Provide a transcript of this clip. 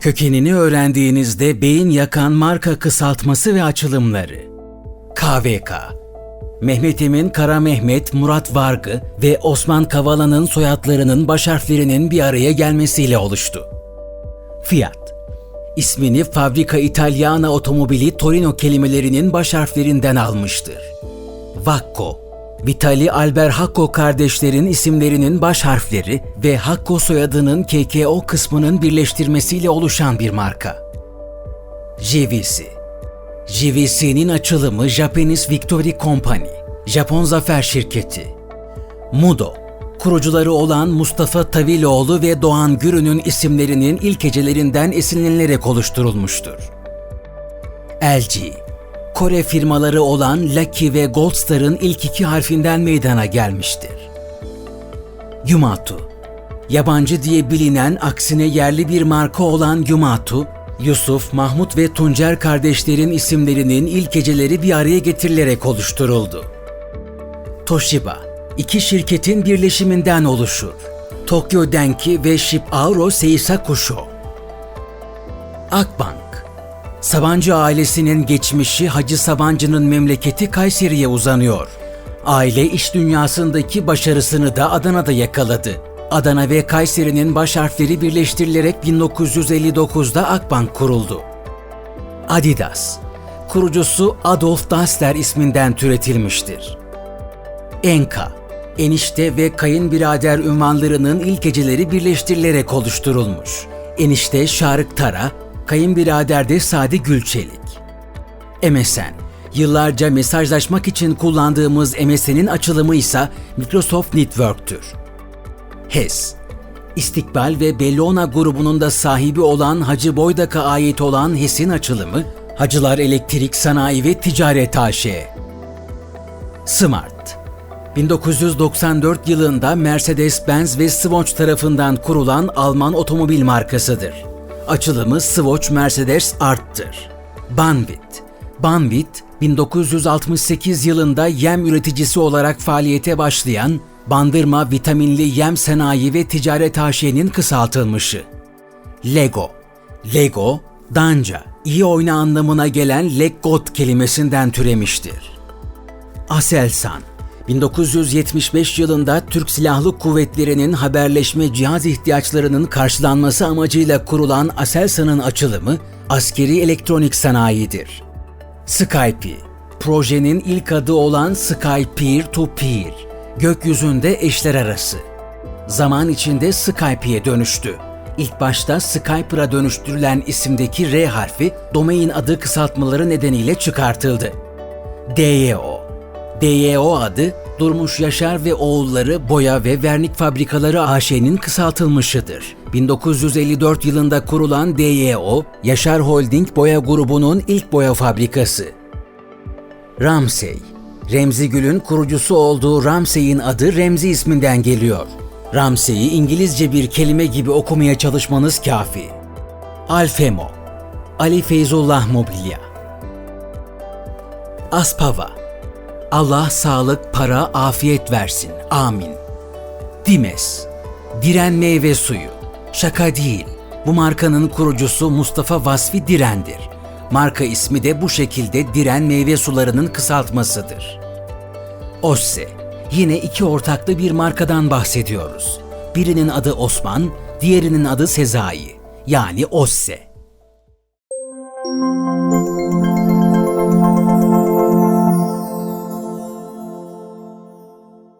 Kökenini öğrendiğinizde beyin yakan marka kısaltması ve açılımları. KVK Mehmet Emin Kara Mehmet, Murat Vargı ve Osman Kavala'nın soyadlarının baş harflerinin bir araya gelmesiyle oluştu. Fiat ismini Fabrika Italiana Otomobili Torino kelimelerinin baş harflerinden almıştır. Vakko Vitali Albert Hakko kardeşlerin isimlerinin baş harfleri ve Hakko soyadının KKO kısmının birleştirmesiyle oluşan bir marka. JVC JVC'nin açılımı Japanese Victory Company, Japon Zafer Şirketi. Mudo, kurucuları olan Mustafa Taviloğlu ve Doğan Gürün'ün isimlerinin ilk hecelerinden esinlenilerek oluşturulmuştur. LG, Kore firmaları olan Lucky ve Goldstar'ın ilk iki harfinden meydana gelmiştir. Yumatu, yabancı diye bilinen aksine yerli bir marka olan Yumatu, Yusuf, Mahmut ve Tuncer kardeşlerin isimlerinin ilk heceleri bir araya getirilerek oluşturuldu. Toshiba, iki şirketin birleşiminden oluşur. Tokyo Denki ve Shibauro Seisakusho. Akbank, Sabancı ailesinin geçmişi Hacı Sabancı'nın memleketi Kayseri'ye uzanıyor. Aile iş dünyasındaki başarısını da Adana'da yakaladı. Adana ve Kayseri'nin baş harfleri birleştirilerek 1959'da Akbank kuruldu. Adidas, kurucusu Adolf Dassler isminden türetilmiştir. Enka, enişte ve kayınbirader ünvanlarının ilk heceleri birleştirilerek oluşturulmuş. Enişte Şarık Tara, kayınbirader de Sadi Gülçelik. MSN, yıllarca mesajlaşmak için kullandığımız MSN'in açılımı ise Microsoft Network'tür. HES, İstikbal ve Bellona grubunun da sahibi olan Hacı Boydak'a ait olan HES'in açılımı, Hacılar Elektrik Sanayi ve Ticaret AŞ. Smart, 1994 yılında Mercedes-Benz ve Swatch tarafından kurulan Alman otomobil markasıdır. Açılımı Swatch Mercedes Art'tır. Banvit Banvit, 1968 yılında yem üreticisi olarak faaliyete başlayan Bandırma Vitaminli Yem Sanayi ve Ticaret AŞ'nin kısaltılmışı. Lego Lego, Danca, iyi oyna anlamına gelen Leggot kelimesinden türemiştir. Aselsan 1975 yılında Türk Silahlı Kuvvetleri'nin haberleşme cihaz ihtiyaçlarının karşılanması amacıyla kurulan Aselsan'ın açılımı askeri elektronik sanayidir. Skype, projenin ilk adı olan Sky Peer to Peer, gökyüzünde eşler arası. Zaman içinde Skype'ye dönüştü. İlk başta Skyper'a dönüştürülen isimdeki R harfi domain adı kısaltmaları nedeniyle çıkartıldı. DYO DYO adı Durmuş Yaşar ve Oğulları Boya ve Vernik Fabrikaları AŞ'nin kısaltılmışıdır. 1954 yılında kurulan DYO, Yaşar Holding Boya grubunun ilk boya fabrikası. Ramsey, Remzi Gül'ün kurucusu olduğu Ramsey'in adı Remzi isminden geliyor. Ramsey'i İngilizce bir kelime gibi okumaya çalışmanız kafi. Alfemo, Ali Feyzullah Mobilya. Aspava, Allah sağlık, para, afiyet versin. Amin. Dimes. Diren meyve suyu. Şaka değil. Bu markanın kurucusu Mustafa Vasfi Diren'dir. Marka ismi de bu şekilde Diren meyve sularının kısaltmasıdır. Osse. Yine iki ortaklı bir markadan bahsediyoruz. Birinin adı Osman, diğerinin adı Sezai. Yani Osse.